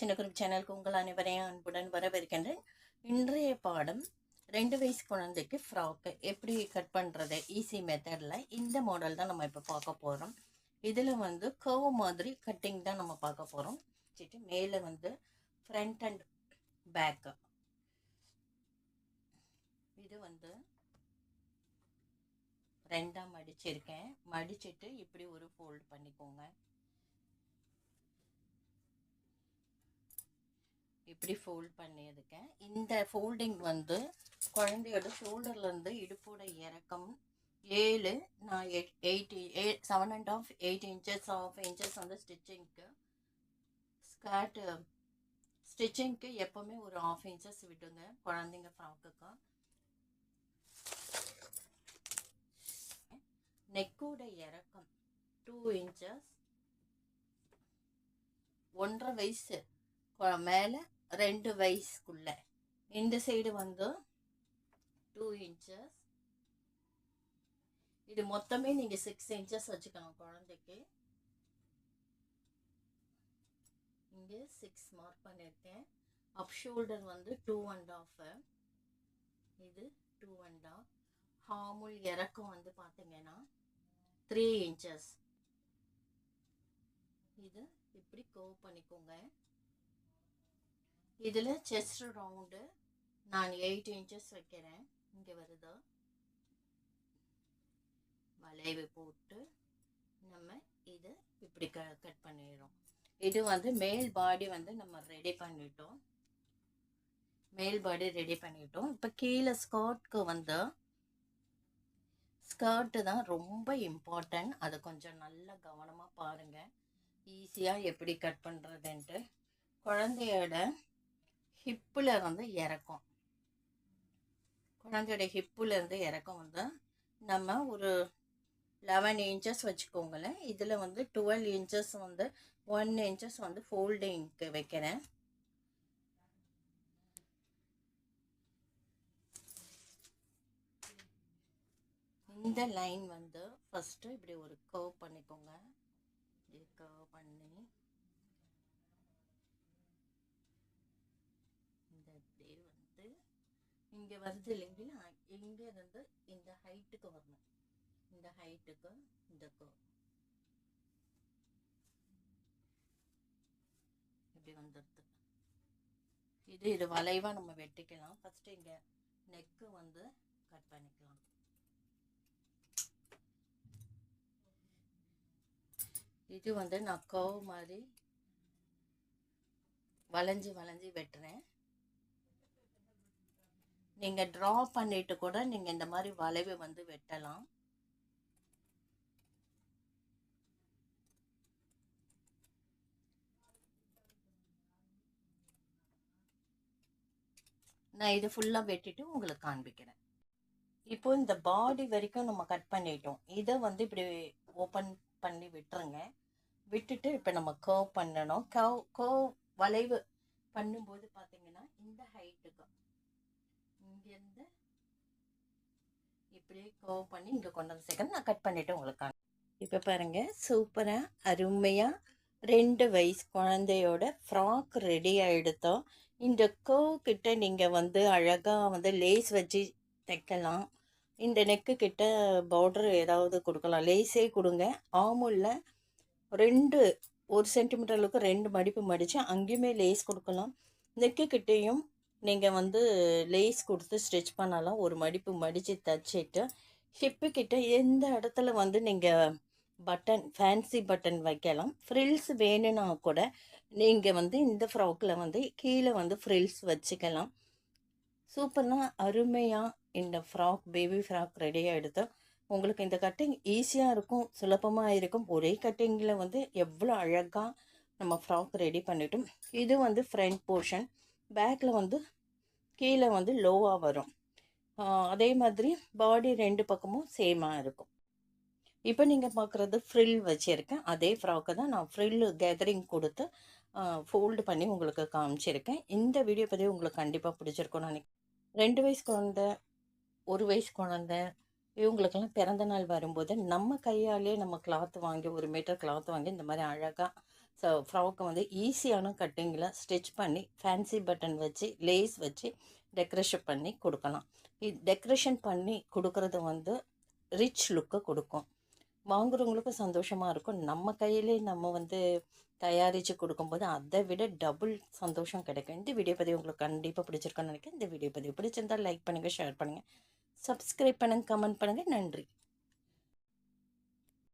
சின்ன குரூப் சேனலுக்கு உங்கள் அனைவரையும் அன்புடன் வரவேற்கின்றேன். இன்றைய பாடம் ரெண்டு வயசு குழந்தைக்கு ஃப்ராக்கு எப்படி கட் பண்ணுறது ஈஸி மெத்தடில் இந்த மாடல் தான் நம்ம இப்போ பார்க்க போகிறோம் இதில் வந்து கர்வ் மாதிரி கட்டிங் தான் நம்ம பார்க்க போகிறோம் வச்சுட்டு மேலே வந்து ஃப்ரண்ட் அண்ட் பேக்கு இது வந்து ரெண்டாக மடிச்சிருக்கேன். மடிச்சிட்டு இப்படி ஒரு ஃபோல்டு பண்ணிக்கோங்க. இப்படி ஃபோல்ட் பண்ணியிருக்கேன். இந்த ஃபோல்டிங் வந்து குழந்தையோட ஷோல்டர்லேருந்து இடுப்போட இறக்கம் ஏழு நான் eight eight eight seven and half eight inches half inches வந்து ஸ்டிச்சிங்க்கு ஸ்கர்ட்டு ஸ்டிச்சிங்க்கு எப்போவுமே ஒரு ஆஃப் இன்ச்சஸ் விட்டுங்க குழந்தைங்க ஃப்ராக்குக்கு நெக்கோட இறக்கம் டூ இன்ச்சஸ் ஒன்றரை வயசு. மேலே ரெண்டு வயசுக்குள்ள. இந்த சைடு வந்து டூ இன்ச்சஸ் இது மொத்தமே நீங்கள் சிக்ஸ் இன்ச்சஸ் வச்சுக்கணும் குழந்தைக்கு. இங்கே சிக்ஸ் மார்க் பண்ணியிருக்கேன் அப் ஷோல்டர் வந்து டூ அண்ட் ஆஃப் இது டூ அண்ட் ஆஃப் ஹாமுல் இறக்கம் வந்து பார்த்தீங்கன்னா த்ரீ இன்ச்சஸ் இது இப்படி கோவ் பண்ணிக்கோங்க. இதில் செஸ்ட் ரவுண்டு நான் எயிட் இன்ச்சஸ் வைக்கிறேன். இங்கே வருதா? வளைவு போட்டு நம்ம இதை இப்படி க கட் பண்ணிடுறோம். இது வந்து மேல் பாடி வந்து நம்ம ரெடி பண்ணிட்டோம். மேல் பாடி ரெடி பண்ணிட்டோம். இப்போ கீழே ஸ்கர்ட்க்கு வந்து ஸ்கர்ட்டு தான் ரொம்ப இம்பார்ட்டன்ட் அதை கொஞ்சம் நல்லா கவனமாக பாருங்கள் ஈஸியாக எப்படி கட் பண்ணுறதுன்ட்டு குழந்தையோட ஹிப்பில் வந்து இறக்கும். குழந்தையோட ஹிப்பில் இருந்து இறக்கம் வந்து நம்ம ஒரு லெவன் இன்ச்சஸ் வச்சுக்கோங்களேன். இதில் வந்து டுவெல் இன்ச்சஸ் வந்து ஒன் இன்ச்சஸ் வந்து ஃபோல்டிங்க்கு வைக்கிறேன். இந்த லைன் வந்து ஃபஸ்ட்டு இப்படி ஒரு கர்வ் பண்ணிக்கோங்க. இப்படி கர்வ் பண்ணி இந்த இப்படி வந்து இங்கே வருது இல்லைங்களா இங்கே இருந்து இந்த ஹைட்டுக்கு வரணும். இந்த ஹைட்டுக்கு இந்த கர்வ் இப்படி வந்துடுது. இது இது வளைவாக நம்ம வெட்டிக்கலாம். ஃபஸ்ட்டு இங்கே நெக்கு வந்து கட் பண்ணிக்கலாம். இது வந்து நான் கர்வ் மாதிரி வளைஞ்சி வளைஞ்சி வெட்டுறேன். நீங்கள் ட்ரா பண்ணிட்டு கூட நீங்கள் இந்த மாதிரி வளைவு வந்து வெட்டலாம். நான் இது ஃபுல்லாக வெட்டிட்டு உங்களுக்கு காண்பிக்கிறேன். இப்போ இந்த பாடி வரைக்கும் நம்ம கட் பண்ணிட்டோம். இதை வந்து இப்படி ஓப்பன் பண்ணி விட்டுருங்க. விட்டுட்டு இப்போ நம்ம கர்வ் பண்ணணும். கர்வ் கர்வ் வளைவு பண்ணும்போது பார்த்தீங்கன்னா இந்த ஹைட்டுக்கு இங்கேருந்து இப்படியே கர்வ் பண்ணி இங்கே கொண்டு வந்து சேர்க்கணும் நான் கட் பண்ணிவிட்டு உங்களுக்கு இப்போ பாருங்கள் சூப்பராக அருமையாக ரெண்டு வயசு குழந்தையோட ஃப்ராக் ரெடி ஆகிடுத்தோம் இந்த கர்வ் கிட்ட நீங்கள் வந்து அழகாக வந்து லேஸ் வச்சு தைக்கலாம். இந்த நெக்கு கிட்ட பவுடர் ஏதாவது கொடுக்கலாம். லேஸே கொடுங்க. ஆமுல்ல ரெண்டு ஒரு சென்டிமீட்டர் அளவுக்கு ரெண்டு மடிப்பு மடித்து அங்கேயுமே லேஸ் கொடுக்கலாம். நெக்கு கிட்டேயும் நீங்கள் வந்து லேஸ் கொடுத்து ஸ்டிச் பண்ணலாம். ஒரு மடிப்பு மடித்து தைச்சிட்டு ஹிப்பு கிட்ட எந்த இடத்துல வந்து நீங்கள் பட்டன் ஃபேன்சி பட்டன் வைக்கலாம். ஃப்ரில்ஸ் வேணும்னா கூட நீங்கள் வந்து இந்த ஃப்ராக்கில் வந்து கீழே வந்து ஃப்ரில்ஸ் வச்சுக்கலாம். சூப்பர்னா அருமையாக இந்த ஃப்ராக் பேபி ஃப்ராக் ரெடியாக எடுத்து உங்களுக்கு இந்த கட்டிங் ஈஸியாக இருக்கும் சுலபமாக இருக்கும். ஒரே கட்டிங்கில் வந்து எவ்வளோ அழகாக நம்ம ஃப்ராக் ரெடி பண்ணிட்டோம். இது வந்து ஃப்ரண்ட் போர்ஷன் பேக்கில் வந்து கீழே வந்து லோவாக வரும். அதே மாதிரி பாடி ரெண்டு பக்கமும் சேமாக இருக்கும். இப்போ நீங்கள் பார்க்குறது ஃப்ரில் வச்சுருக்கேன். அதே ஃப்ராக்கை தான் நான் ஃப்ரில் கேதரிங் கொடுத்து ஃபோல்டு பண்ணி உங்களுக்கு காமிச்சிருக்கேன். இந்த வீடியோ பற்றி உங்களுக்கு கண்டிப்பாக பிடிச்சிருக்கும் நான் ரெண்டு வயசு குழந்த ஒரு வயசு குழந்த இவங்களுக்கெல்லாம் பிறந்த நாள் வரும்போது நம்ம கையாலே நம்ம கிளாத் வாங்கி ஒரு மீட்டர் கிளாத் வாங்கி இந்த மாதிரி அழகாக ஸோ ஃப்ராக்கை வந்து ஈஸியான கட்டிங்கில் ஸ்டிச் பண்ணி ஃபேன்சி பட்டன் வச்சு லேஸ் வச்சு டெக்கரேஷன் பண்ணி கொடுக்கலாம். இது டெக்கரேஷன் பண்ணி கொடுக்கறது வந்து ரிச் லுக்கை கொடுக்கும். வாங்குறவங்களுக்கும் சந்தோஷமாக இருக்கும். நம்ம கையிலே நம்ம வந்து தயாரித்து கொடுக்கும்போது அதை விட டபுள் சந்தோஷம் கிடைக்கும். இந்த வீடியோ பதிவு உங்களுக்கு கண்டிப்பாக பிடிச்சிருக்குன்னு நினைக்கிறேன். இந்த வீடியோ பதிவு பிடிச்சிருந்தால் லைக் பண்ணுங்கள் ஷேர் பண்ணுங்கள் சப்ஸ்கிரைப் பண்ணுங்கள் கமெண்ட் பண்ணுங்கள் நன்றி.